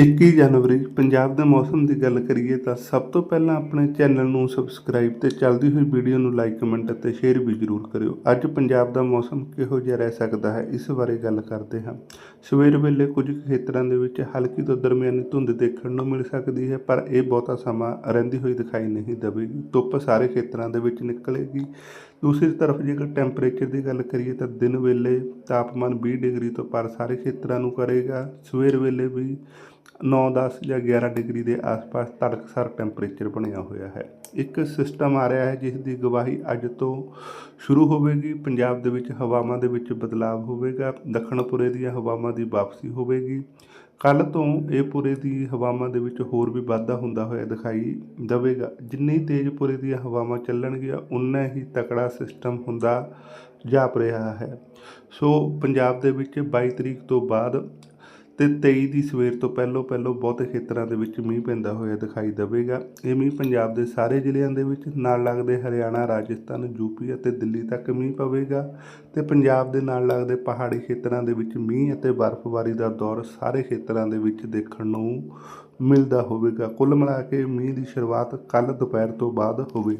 21 ਜਨਵਰੀ, ਪੰਜਾਬ ਦੇ ਮੌਸਮ ਦੀ ਗੱਲ ਕਰੀਏ ਤਾਂ ਸਭ ਤੋਂ ਪਹਿਲਾਂ ਆਪਣੇ ਚੈਨਲ ਨੂੰ ਸਬਸਕ੍ਰਾਈਬ ਤੇ ਚੱਲਦੀ ਹੋਈ ਵੀਡੀਓ ਨੂੰ ਲਾਈਕ, ਕਮੈਂਟ ਅਤੇ ਸ਼ੇਅਰ ਵੀ ਜ਼ਰੂਰ ਕਰਿਓ। ਅੱਜ ਪੰਜਾਬ ਦਾ ਮੌਸਮ ਕਿਹੋ ਜਿਹਾ ਰਹਿ ਸਕਦਾ ਹੈ, ਇਸ ਬਾਰੇ ਗੱਲ ਕਰਦੇ ਹਾਂ। ਸਵੇਰ ਵੇਲੇ ਕੁਝ ਖੇਤਰਾਂ ਦੇ ਵਿੱਚ ਹਲਕੀ ਤੋਂ ਦਰਮਿਆਨੀ ਧੁੰਦ ਦੇਖਣ ਨੂੰ ਮਿਲ ਸਕਦੀ ਹੈ, ਪਰ ਇਹ ਬਹੁਤਾ ਸਮਾਂ ਰਹਿੰਦੀ ਹੋਈ ਦਿਖਾਈ ਨਹੀਂ ਦੇਵੇਗੀ। ਧੁੱਪ ਸਾਰੇ ਖੇਤਰਾਂ ਦੇ ਵਿੱਚ ਨਿਕਲੇਗੀ। ਦੂਸਰੀ ਤਰਫ ਜੇਕਰ ਟੈਂਪਰੇਚਰ ਦੀ ਗੱਲ ਕਰੀਏ ਤਾਂ ਦਿਨ ਵੇਲੇ ਤਾਪਮਾਨ 20 ਡਿਗਰੀ ਤੋਂ ਪਰ ਸਾਰੇ ਖੇਤਰਾਂ ਨੂੰ ਕਰੇਗਾ। ਸਵੇਰ ਵੇਲੇ ਵੀ 9 10 ਜਾਂ 11 ਡਿਗਰੀ ਦੇ ਆਸ-ਪਾਸ ਤੜਕਸਰ ਟੈਂਪਰੇਚਰ ਬਣਿਆ ਹੋਇਆ ਹੈ। ਇੱਕ ਸਿਸਟਮ ਆ ਰਿਹਾ ਹੈ ਜਿਸ ਦੀ ਗਵਾਹੀ ਅੱਜ ਤੋਂ ਸ਼ੁਰੂ ਹੋਵੇਗੀ। ਪੰਜਾਬ ਦੇ ਵਿੱਚ ਹਵਾਵਾਂ ਦੇ ਵਿੱਚ ਬਦਲਾਅ ਹੋਵੇਗਾ। ਦੱਖਣਪੁਰੇ ਦੀਆਂ ਹਵਾਵਾਂ ਦੀ ਵਾਪਸੀ ਹੋਵੇਗੀ। ਕੱਲ ਤੋਂ ਇਹ ਪੁਰੇ ਦੀ ਹਵਾਵਾਂ ਦੇ ਵਿੱਚ ਹੋਰ ਵੀ ਵਾਧਾ ਹੁੰਦਾ ਹੋਇਆ ਦਿਖਾਈ ਦੇਵੇਗਾ। ਜਿੰਨੀ ਤੇਜ਼ ਪੁਰੇ ਦੀਆਂ ਹਵਾਵਾਂ ਚੱਲਣਗੀਆਂ, ਉਨਾ ਹੀ ਤਕੜਾ ਸਿਸਟਮ ਹੁੰਦਾ ਜਾਪ ਰਿਹਾ ਹੈ। ਸੋ ਪੰਜਾਬ ਦੇ ਵਿੱਚ 22 ਤਰੀਕ ਤੋਂ ਬਾਅਦ ਤੇ 23 ਦੀ ਸਵੇਰ ਤੋਂ ਪਹਿਲੋਂ ਪਹਿਲੋਂ ਬਹੁਤੇ ਖੇਤਰਾਂ ਦੇ ਵਿੱਚ ਮੀਂਹ ਪੈਂਦਾ ਹੋਇਆ ਦਿਖਾਈ ਦੇਵੇਗਾ। ਇਹ ਮੀਂਹ ਪੰਜਾਬ ਦੇ ਸਾਰੇ ਜ਼ਿਲ੍ਹਿਆਂ ਦੇ ਵਿੱਚ, ਨਾਲ ਲੱਗਦੇ ਹਰਿਆਣਾ, ਰਾਜਸਥਾਨ, ਯੂਪੀ ਅਤੇ ਦਿੱਲੀ ਤੱਕ ਮੀਂਹ ਪਵੇਗਾ ਤੇ ਪੰਜਾਬ ਦੇ ਨਾਲ ਲੱਗਦੇ ਪਹਾੜੀ ਖੇਤਰਾਂ ਦੇ ਵਿੱਚ ਮੀਂਹ ਅਤੇ ਬਰਫ਼ਬਾਰੀ ਦਾ ਦੌਰ ਸਾਰੇ ਖੇਤਰਾਂ ਦੇ ਵਿੱਚ ਦੇਖਣ ਨੂੰ ਮਿਲਦਾ ਹੋਵੇਗਾ। ਕੁੱਲ ਮਿਲਾ ਕੇ ਮੀਂਹ ਦੀ ਸ਼ੁਰੂਆਤ ਕੱਲ ਦੁਪਹਿਰ ਤੋਂ ਬਾਅਦ ਹੋਵੇ